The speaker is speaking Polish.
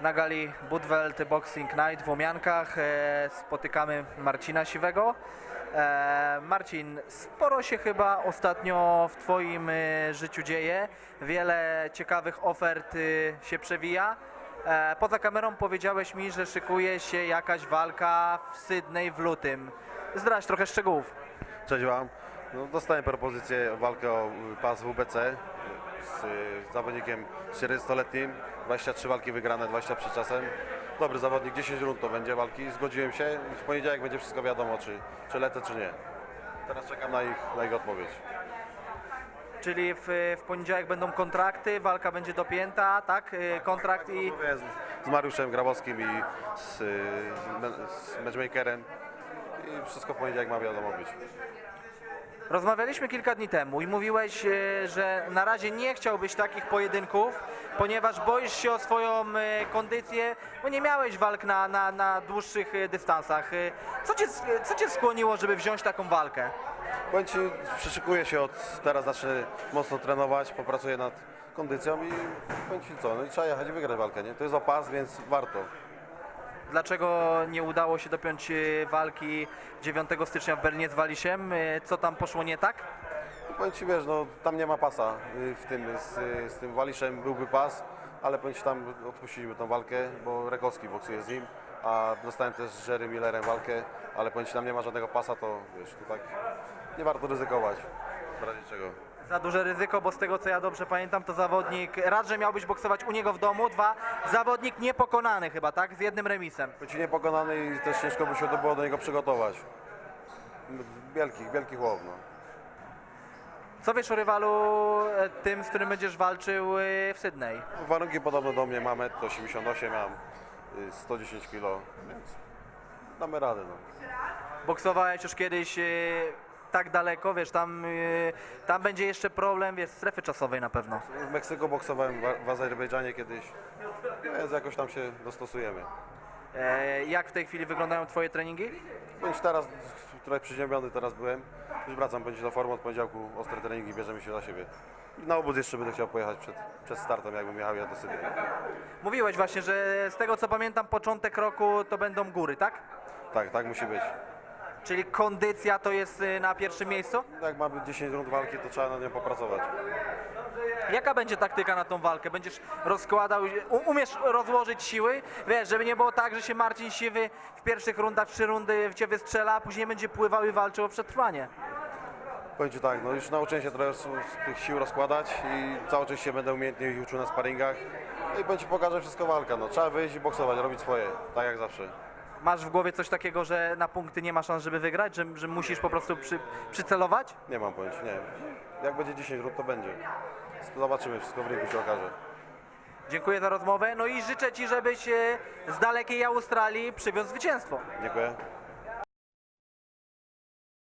na gali Budwelt Boxing Night w Łomiankach. E, Spotykamy Marcina Siwego. E, Marcin, sporo się chyba ostatnio w Twoim e, życiu dzieje. Wiele ciekawych ofert się przewija. Poza kamerą powiedziałeś mi, że szykuje się jakaś walka w Sydney w lutym. Zdradź trochę szczegółów. Cześć Wam. No, dostałem propozycję walkę o pas WBC z zawodnikiem 40-letnim. 23 walki wygrane, 20 przed czasem. Dobry zawodnik, 10 rund to będzie walki. Zgodziłem się i w poniedziałek będzie wszystko wiadomo, czy, czy lecę, czy nie. Teraz czekam na ich, na ich odpowiedź. Czyli w, w poniedziałek będą kontrakty, walka będzie dopięta, tak? E, Kontrakt i Mówię z, z Mariuszem Grabowskim i z, y, z, me- z matchmakerem. I wszystko w poniedziałek ma wiadomo być. Rozmawialiśmy kilka dni temu i mówiłeś, e, że na razie nie chciałbyś takich pojedynków, ponieważ boisz się o swoją e, kondycję, bo nie miałeś walk na, na, na dłuższych e, dystansach. Co cię, co cię skłoniło, żeby wziąć taką walkę? Powiem Ci, przyszykuję się od teraz, zacznę mocno trenować, popracuję nad kondycją i powiem Ci co, no i trzeba jechać i wygrać walkę, nie? To jest opas, więc warto. Dlaczego nie udało się dopiąć e, walki 9 stycznia w Berlinie z Walisiem? E, Co tam poszło nie tak? No, powiem Ci, wiesz, no tam nie ma pasa y, w tym, z, y, z tym Waliszem byłby pas, ale powiem Ci, tam odpuściliśmy tą walkę, bo Rekowski boksuje z nim, a dostałem też z Jerry Millerem walkę, ale powiem Ci, tam nie ma żadnego pasa, to wiesz, to tak nie warto ryzykować, w razie czego. Za duże ryzyko, bo z tego co ja dobrze pamiętam, to zawodnik, raz, że miałbyś boksować u niego w domu, dwa, zawodnik niepokonany chyba, tak? Z jednym remisem. Ci, niepokonany i też ciężko by się to było do niego przygotować. Wielkich, wielkich łow, no. Co wiesz o rywalu e, tym, z którym będziesz walczył e, w Sydney? Warunki podobne do mnie, mam 1,88 mam y, 110 kg, więc damy radę. No. Boksowałeś już kiedyś e, tak daleko, wiesz, tam, e, tam będzie jeszcze problem, wiesz, strefy czasowej na pewno. W Meksyku boksowałem w- w Azerbejdżanie kiedyś, więc jakoś tam się dostosujemy. E, Jak w tej chwili wyglądają twoje treningi? Bądź teraz, trochę przyziemiony teraz byłem, już wracam, będzie do formy od poniedziałku, ostre treningi, bierzemy się za siebie. Na obóz jeszcze będę chciał pojechać przed, przed startem, jakbym jechał ja do Sydney. Mówiłeś właśnie, że z tego co pamiętam, początek roku to będą góry, tak? Tak, tak musi być. Czyli kondycja to jest e, na pierwszym miejscu? Jak mamy 10 rund walki, to trzeba na nią popracować. Jaka będzie taktyka na tą walkę? Będziesz rozkładał, u- umiesz rozłożyć siły? Wiesz, żeby nie było tak, że się Marcin Siwy w pierwszych rundach, trzy rundy w ciebie wystrzela, a później będzie pływał i walczył o przetrwanie. Powiem Ci tak, no już nauczyłem się trochę z, z tych sił rozkładać i cały czas się będę umiejętnie ich uczył na sparingach. No i powiem Ci, pokażę wszystko walka, no trzeba wyjść i boksować, robić swoje, tak jak zawsze. Masz w głowie coś takiego, że na punkty nie ma szans, żeby wygrać? Że, że musisz po prostu przy, przycelować? Nie mam pojęcia, nie. Jak będzie 10 rund, to będzie. Zobaczymy, wszystko w ringu się okaże. Dziękuję za rozmowę, no i życzę Ci, żebyś e, z dalekiej Australii przywiózł zwycięstwo. Dziękuję.